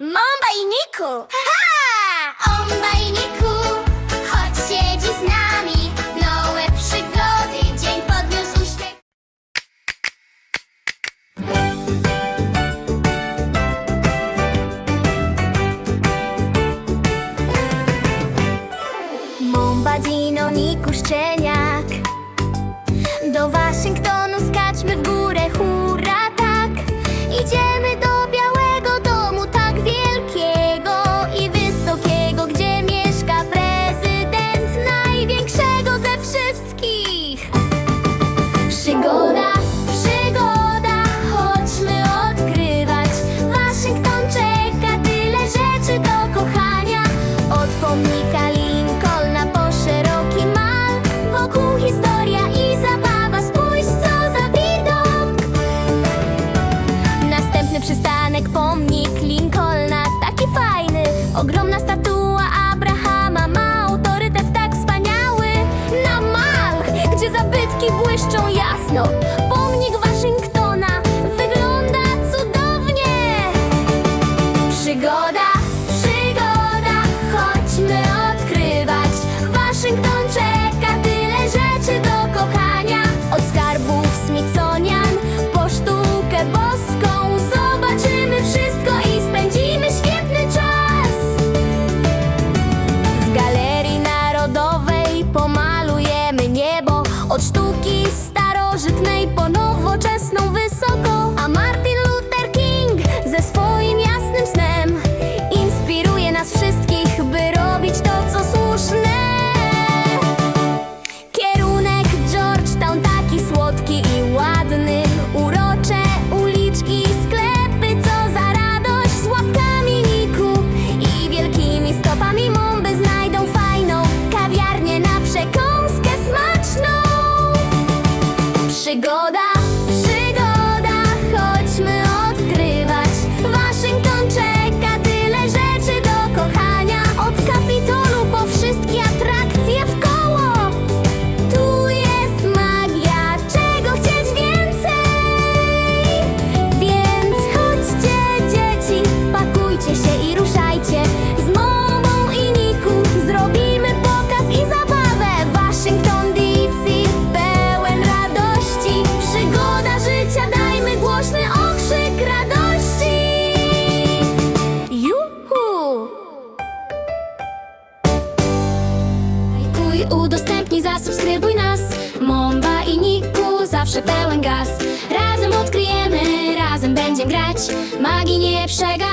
Mamba i Niku! Ha! Omba i Niku, choć siedzi z nami, nowe przygody dzień podniósł uśmiech. Mamba, Dino, Niku, Szczeniak Do Waszyngtonu skaczmy w górę, hurra tak Idziemy Zabytki błyszczą jasno, pomnik udostępnij, zasubskrybuj nas. Momba i Niku, zawsze pełen gaz. Razem odkryjemy, razem będziemy grać. Magii nie przegapić